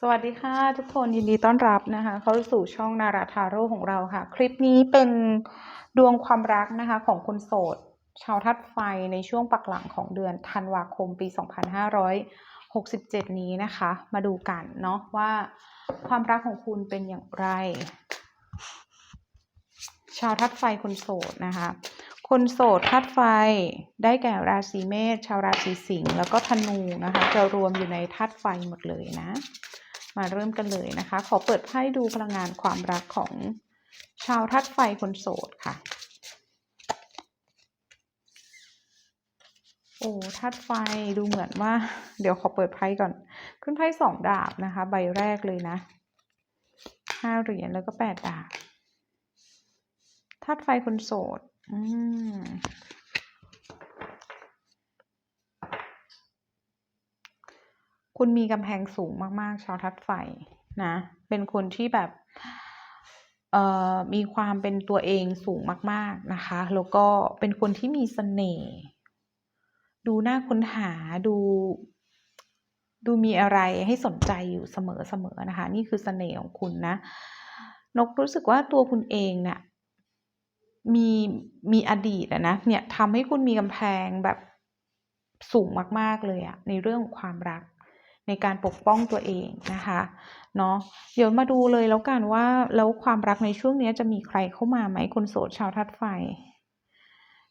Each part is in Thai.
สวัสดีค่ะทุกคนยินดีต้อนรับนะคะ เข้าสู่ช่องนาราทาโร่ของเราค่ะ คลิปนี้เป็นดวงความรักนะคะของคนโสด ชาวทัดไฟในช่วงปักหลังของเดือนธันวาคมปี 2567 นี้นะคะ มาดูกันเนาะว่าความรักของคุณเป็นอย่างไร ชาวทัดไฟคนโสดนะคะ คนโสดธาตุไฟได้แก่ราศีเมษชาวราศีสิงห์แล้วก็ธนูนะคะ จะรวมอยู่ในธาตุไฟหมดเลยนะ มาเริ่มกันเลยนะคะ ขอเปิดไพ่ดูพลังงานความรักของชาวธาตุไฟคนโสดค่ะ โอ้ธาตุไฟดูเหมือนว่า เดี๋ยวขอเปิดไพ่ก่อน ขึ้นไพ่สองดาบนะคะ ใบแรกเลยนะห้าเหรียญแล้วก็แปดดาบธาตุไฟคนโสด อืม คุณมีกำแพงสูงมากๆ ชาวทัดไฟนะ เป็นคนที่แบบเอ่อมีความเป็นตัวเองสูงมาก ๆนะคะ แล้วก็เป็นคนที่มีเสน่ห์ดูน่าค้นหาดู ดูมีอะไรให้สนใจอยู่เสมอๆนะคะ นี่คือเสน่ห์ของคุณนะ นกรู้สึกว่าตัวคุณเองเนี่ยมีมีอดีตอะนะเนี่ยทำให้คุณมีกำแพงแบบสูงมาก ๆ เลยอะในเรื่องของความรัก ในการปกป้องตัวเองนะคะเนาะเดี๋ยวมาดูเลยแล้วกันว่าแล้วความรักในช่วงนี้จะมีใครเข้ามาไหม?คนโสดชาวธาตุไฟ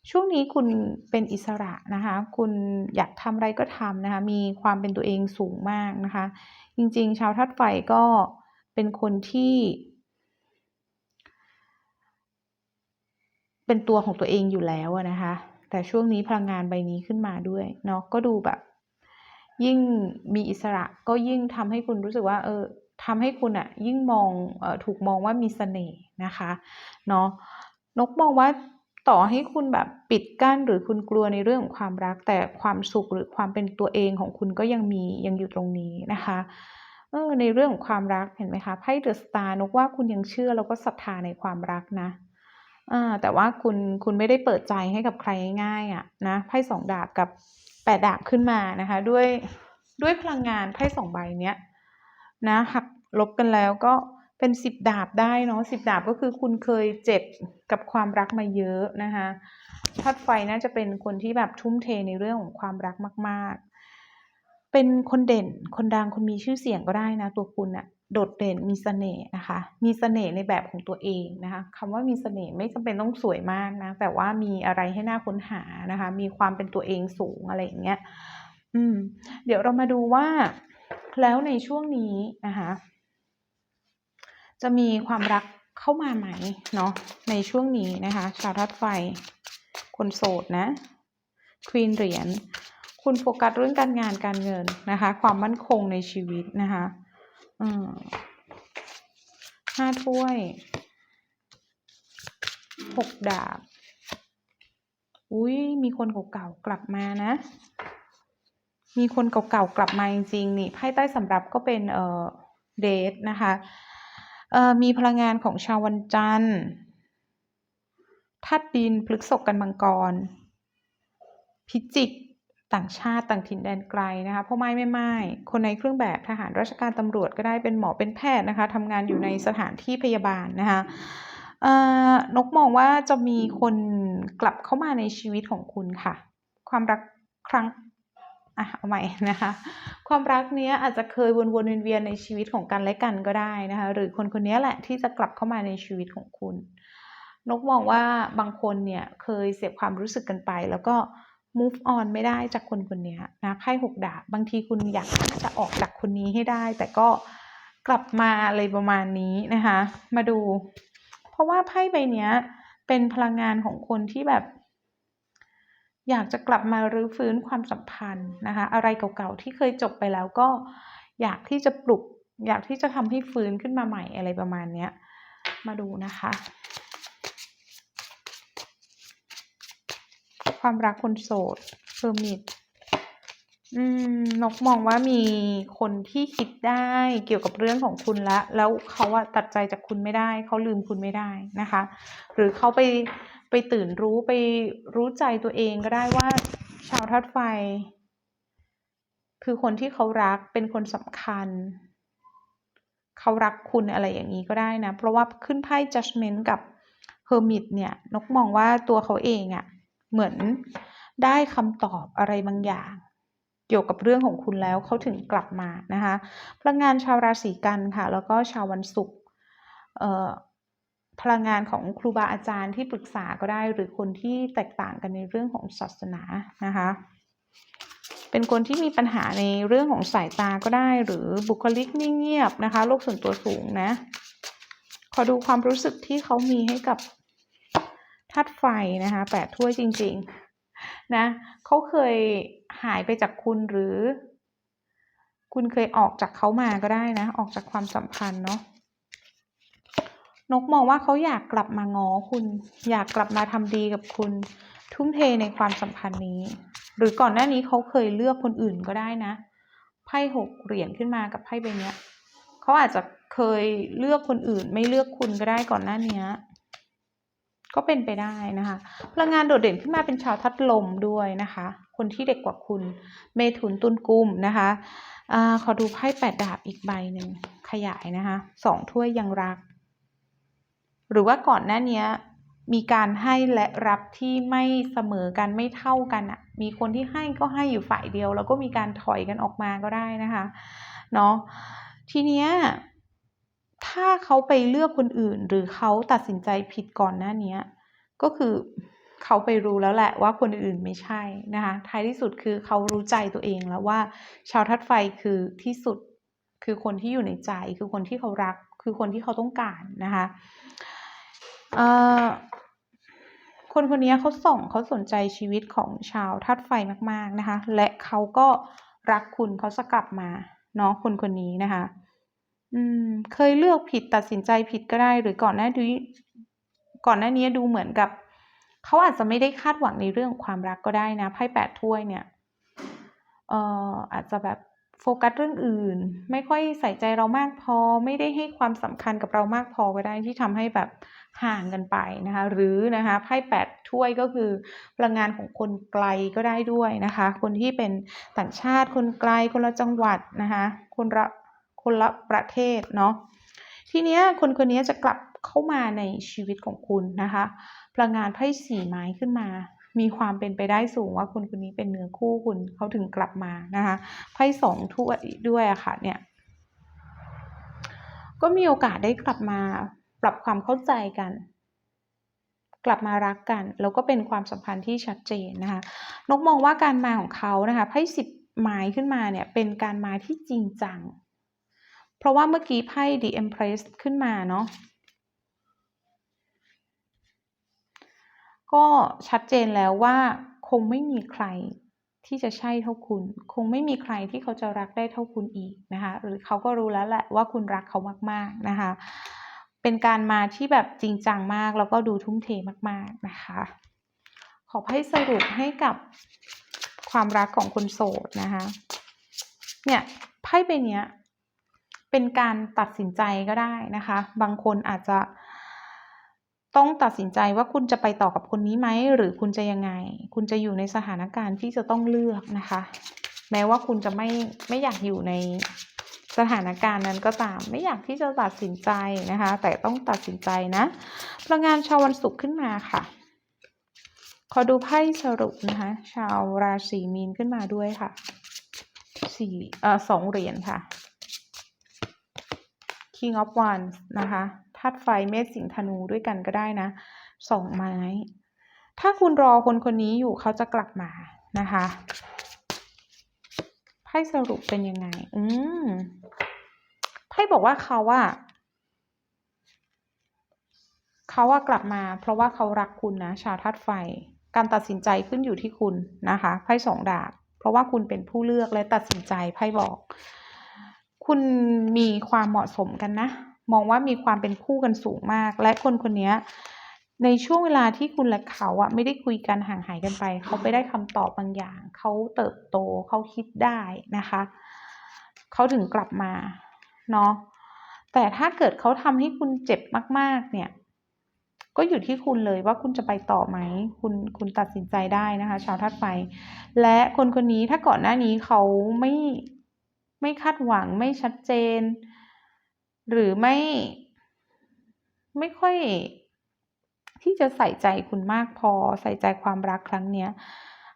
ช่วงนี้คุณเป็นอิสระนะคะ คุณอยากทำอะไรก็ทำนะคะ มีความเป็นตัวเองสูงมากนะคะ จริงๆ ชาวธาตุไฟก็เป็นคนที่ เป็นตัวของตัวเองอยู่แล้วนะคะ แต่ช่วงนี้พลังงานใบนี้ขึ้นมาด้วยเนาะก็ดูแบบ ยิ่งมีอิสระก็ยิ่งทำให้คุณรู้สึกว่าเออทำให้คุณน่ะยิ่งมองออถูกมองว่ามีเสน่ห์นะคะเนาะนกมองว่าต่อให้คุณแบบปิดกั้นหรือคุณกลัวในเรื่องของความรัก แต่ความสุขหรือความเป็นตัวเองของคุณก็ยังมียังอยู่ตรงนี้นะคะเออในเรื่องของความรักเห็นไหมคะไพ่ The Star นกว่าคุณยังเชื่อแล้วก็ศรัทธาในความรักนะอาแต่ว่าคุณคุณไม่ได้เปิดใจให้กับใครง่ายๆอะนะไพ่สองดาบกับ แปดดาบขึ้นมานะคะ ด้วยด้วยพลังงานไพ่สองใบเนี้ยนะหักลบกันแล้วก็เป็นสิบดาบได้เนาะสิบดาบก็คือคุณเคยเจ็บกับความรักมาเยอะนะคะธาตุไฟน่าจะเป็นคนที่แบบทุ่มเทในเรื่องของความรักมาก ๆ เป็นคนเด่นคนดังคนมีชื่อเสียงก็ได้นะตัวคุณน่ะ โดดเด่นมีเสน่ห์นะคะ มีเสน่ห์ในแบบของตัวเองนะคะคำว่ามีเสน่ห์ไม่จำเป็นต้องสวยมากนะ แต่ว่ามีอะไรให้หน่าค้นหานะคะ มีความเป็นตัวเองสูงอะไรอย่างเงี้ย อืม เดี๋ยวเรามาดูว่า แล้วในช่วงนี้นะคะ จะมีความรักเข้ามาไหมเนาะในช่วงนี้นะคะ ชาวธาตุไฟ คนโสดนะ Queen เหรียญคุณโฟกัสเรื่องการงานการเงินนะคะ ความมั่นคงในชีวิตนะคะ อืมห้าถ้วยหกดาบ อุ๊ยมีคนเก่าๆกลับมานะ มีคนเก่าๆกลับมาจริงๆนี่ไพ่ใต้สำรับก็เป็นเอ่อ Death นะคะเอ่อมีพลังงานของชาววันจันทร์ธาตุดินพฤษภกันมังกร พิจิก ต่างชาติต่างถิ่นแดนไกลนะคะพ่อไม้แม่ไม้คนในเครื่องแบบทหารราชการตำรวจก็ได้เป็นหมอเป็นแพทย์นะคะทำงานอยู่ในสถานที่พยาบาลนะคะนกมองว่าจะมีคนกลับเข้ามาในชีวิตของคุณค่ะ ความรักครั้งอะเอาใหม่นะคะ ความรักเนี้ยอาจจะเคยวนๆเวียนๆในชีวิตของกันและกันก็ได้นะคะหรือคนคนนี้แหละที่จะกลับเข้ามาในชีวิตของคุณ นกมองว่าบางคนเนี่ยเคยเสียความรู้สึกกันไปแล้วก็ move on ไม่ได้จากคนคนนี้นะไพ่หกดาบบางทีคุณอยากจะออกจากคนนี้ให้ได้ แต่ก็กลับมาอะไรประมาณนี้นะคะ มาดู เพราะว่าไพ่ใบนี้เป็นพลังงานของคนที่แบบ อยากจะกลับมารื้อฟื้นความสัมพันธ์นะคะ อะไรเก่าๆที่เคยจบไปแล้วก็อยากที่จะปลุก อยากที่จะทำให้ฟื้นขึ้นมาใหม่อะไรประมาณนี้มาดูนะคะ ความรักคนโสด Hermit อืมนกมองว่ามีคนที่คิดได้เกี่ยวกับเรื่องของคุณแล้วแล้วเขาอะตัดใจจากคุณไม่ได้ เขาลืมคุณไม่ได้นะคะ หรือเขาไปไปตื่นรู้ไปรู้ใจตัวเองก็ได้ว่า ชาวธาตุไฟ คือคนที่เขารักเป็นคนสำคัญ เขารักคุณอะไรอย่างนี้ก็ได้นะ เพราะว่าขึ้นไพ่ judgment กับ hermit เนี่ย นกมองว่าตัวเขาเองอะ่ะ เหมือนได้คำตอบอะไรบางอย่าง เกี่ยวกับเรื่องของคุณแล้วเขาถึงกลับมานะคะพลังงานชาวราศีกันค่ะ แล้วก็ชาววันศุกร์พลังงานของครูบาอาจารย์ที่ปรึกษาก็ได้ หรือคนที่แตกต่างกันในเรื่องของศาสนานะคะเป็นคนที่มีปัญหาในเรื่องของสายตาก็ได้ หรือบุคลิกนิ่งเงียบนะคะโลกส่วนตัวสูงนะขอดูความรู้สึกที่เขามีให้กับ ธาตุไฟนะคะแปดถ้วยจริง ๆ นะเขาเคยหายไปจากคุณหรือ คุณเคยออกจากเขามาก็ได้นะ ออกจากความสัมพันธ์เนาะนกมองว่าเขาอยากกลับมาง้อคุณ อยากกลับมาทำดีกับคุณ ทุ่มเทในความสัมพันธ์นี้ หรือก่อนหน้านี้เขาเคยเลือกคนอื่นก็ได้นะไพ่หกเหรียญขึ้นมากับไพ่ใบเนี้ยเขาอาจจะเคยเลือกคนอื่น ไม่เลือกคุณก็ได้ก่อนหน้านี้ ก็เป็นไปได้นะคะ พลังงานโดดเด่นขึ้นมาเป็นชาวทัดลมด้วยนะคะ คนที่เด็กกว่าคุณ เมถุนตุลกุมนะคะอขอดูไพ่แปดดาบอีกใบหนึ่งขยายนะคะสองถ้วยยังรัก หรือว่าก่อนหน้านี้มีการให้และรับที่ไม่เสมอกันไม่เท่ากันอะ่ะ มีคนที่ให้ก็ให้อยู่ฝ่ายเดียว แล้วก็มีการถอยกันออกมาก็ได้นะคะ เนาะทีเนี้ย ถ้าเขาไปเลือกคนอื่น หรือเขาตัดสินใจผิดก่อนหน้านี้ก็คือเขาไปรู้แล้วแหละว่าคนอื่นไม่ใช่นะคะท้ายที่สุดคือเขารู้ใจตัวเองแล้วว่า ชาวทัดไฟคือที่สุดคือคนที่อยู่ในใจ คือคนที่เขารัก คือคนที่เขาต้องการนะคะคนคนนี้เขาส่องเขาสนใจชีวิตของชาวทัดไฟมาก ๆนะคะ และเขาก็รักคุณเขาจะกลับมาเนาะคนคนนี้นะคะ อืม เคยเลือกผิดตัดสินใจผิดก็ได้ หรือก่อนหน้านี้ ก่อนหน้านี้ดูเหมือนกับ เขาอาจจะไม่ได้คาดหวังในเรื่องความรักก็ได้นะไพ่แปดถ้วยเนี่ย เอ่อ อาจจะแบบโฟกัสเรื่องอื่น ไม่ค่อยใส่ใจเรามากพอ ไม่ได้ให้ความสำคัญกับเรามากพอก็ได้ที่ทำให้แบบห่างกันไปนะคะ หรือนะคะไพ่แปดถ้วยก็คือพลังงานของคนไกลก็ได้ด้วยนะคะ คนที่เป็นต่างชาติคนไกลคนละจังหวัดนะคะ คนละ คนละประเทศเนาะทีเนี้ยคนคนนี้จะกลับเข้ามาในชีวิตของคุณนะคะ พลังงานไพ่สี่ไม้ขึ้นมา มีความเป็นไปได้สูงว่าคนคนนี้เป็นเนื้อคู่คุณเขาถึงกลับมานะคะไพ่สองถ้วยด้วยอะค่ะเนี่ยก็มีโอกาสได้กลับมาปรับความเข้าใจกัน กลับมารักกัน แล้วก็เป็นความสัมพันธ์ที่ชัดเจนนะคะนกมองว่าการมาของเขานะคะไพ่สิบไม้ขึ้นมาเนี่ยเป็นการมาที่จริงจัง ราะว่าเมื่อกี้ไพ่ The Empress ขึ้นมาเนาะก็ชัดเจนแล้วว่าคงไม่มีใครที่จะใช่เท่าคุณ คงไม่มีใครที่เขาจะรักได้เท่าคุณอีกนะคะ หรือเขาก็รู้แล้วแหละว่าคุณรักเขามากๆนะคะ เป็นการมาที่แบบจริงจังมากแล้วก็ดูทุ่มเทมากๆนะคะ ขอให้สรุปให้กับความรักของคนโสดนะคะ เนี่ยไพ่ใบนี้ เป็นการตัดสินใจก็ได้นะคะ บางคนอาจจะต้องตัดสินใจว่าคุณจะไปต่อกับคนนี้ไหม หรือคุณจะยังไง คุณจะอยู่ในสถานการณ์ที่จะต้องเลือกนะคะ แม้ว่าคุณจะไม่ไม่อยากอยู่ในสถานการณ์นั้นก็ตามไม่อยากที่จะตัดสินใจนะคะ แต่ต้องตัดสินใจนะพลังงานชาววันศุกร์ขึ้นมาค่ะ ขอดูไพ่สรุปนะคะ ชาวราศีมีนขึ้นมาด้วยค่ะสี่เอ่อสองเหรียญค่ะ King of Wands นะคะธาตุไฟเมษสิงธนูด้วยกันก็ได้นะสองไม้ ถ้าคุณรอคนคนนี้อยู่เขาจะกลับมานะคะไพ่สรุปเป็นยังไง อืมไพ่บอกว่าเขาว่าเขาว่ากลับมา เพราะว่าเขารักคุณนะ ชาวธาตุไฟ การตัดสินใจขึ้นอยู่ที่คุณนะคะไพ่สองดาบเพราะว่าคุณเป็นผู้เลือกและตัดสินใจไพ่บอก คุณมีความเหมาะสมกันนะ มองว่ามีความเป็นคู่กันสูงมาก และคนคนนี้ในช่วงเวลาที่คุณและเขาอะไม่ได้คุยกันห่างหายกันไป เขาไปได้คำตอบบางอย่าง เขาเติบโตเขาคิดได้นะคะ เขาถึงกลับมาเนาะแต่ถ้าเกิดเขาทำให้คุณเจ็บมาก ๆ เนี่ย ก็อยู่ที่คุณเลยว่าคุณจะไปต่อไหม คุณคุณตัดสินใจได้นะคะ ชาวทัดไฟ และคนคนนี้ถ้าก่อนหน้านี้เขาไม่ ไม่คาดหวังไม่ชัดเจน หรือไม่ ไม่ค่อย ที่จะใส่ใจคุณมากพอใส่ใจความรักครั้งเนี้ย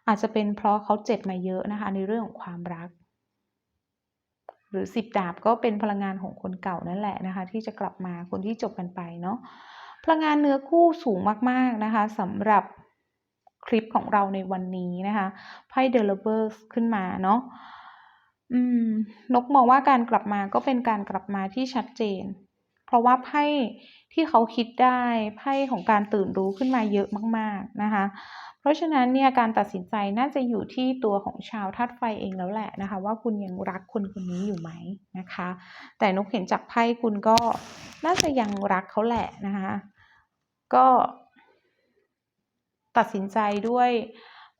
อาจจะเป็นเพราะเขาเจ็บมาเยอะนะคะ ในเรื่องของความรัก หรือ10ดาบก็เป็นพลังงานของคนเก่านั่นแหละนะคะ ที่จะกลับมาคนที่จบกันไปเนาะพลังงานเนื้อคู่สูงมาก ๆนะคะสำหรับคลิปของเราในวันนี้นะคะไพ่ The Lovers ขึ้นมาเนาะ อืม นกมองว่าการกลับมาก็เป็นการกลับมาที่ชัดเจน เพราะว่าไพ่ที่เขาคิดได้ไพ่ของการตื่นรู้ขึ้นมาเยอะมากๆนะคะ เพราะฉะนั้นเนี่ยการตัดสินใจน่าจะอยู่ที่ตัวของชาวธาตุไฟเองแล้วแหละนะคะ ว่าคุณยังรักคนคนนี้อยู่ไหมนะคะ แต่นกเห็นจากไพ่คุณก็น่าจะยังรักเขาแหละนะคะ ก็ตัดสินใจด้วย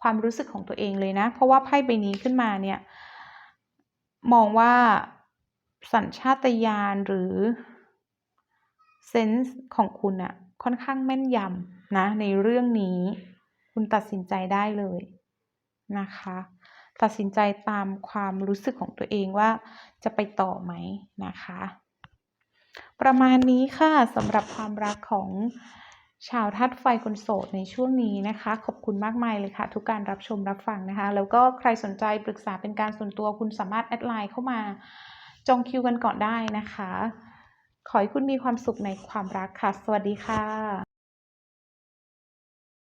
ความรู้สึกของตัวเองเลยนะ เพราะว่าไพ่ใบนี้ขึ้นมาเนี่ย มองว่าสัญชาตญาณหรือเซนส์ของคุณอะค่อนข้างแม่นยำนะในเรื่องนี้ คุณตัดสินใจได้เลยนะคะ ตัดสินใจตามความรู้สึกของตัวเองว่าจะไปต่อไหมนะคะ ประมาณนี้ค่ะสำหรับความรักของ ชาวทัดไฟคนโสดในช่วงนี้นะคะ ขอบคุณมากมายเลยค่ะ ทุกการรับชมรับฟังนะคะ แล้วก็ใครสนใจปรึกษาเป็นการส่วนตัวคุณสามารถแอดไลน์เข้ามาจองคิวกันก่อนได้นะคะ ขอให้คุณมีความสุขในความรักค่ะ สวัสดีค่ะ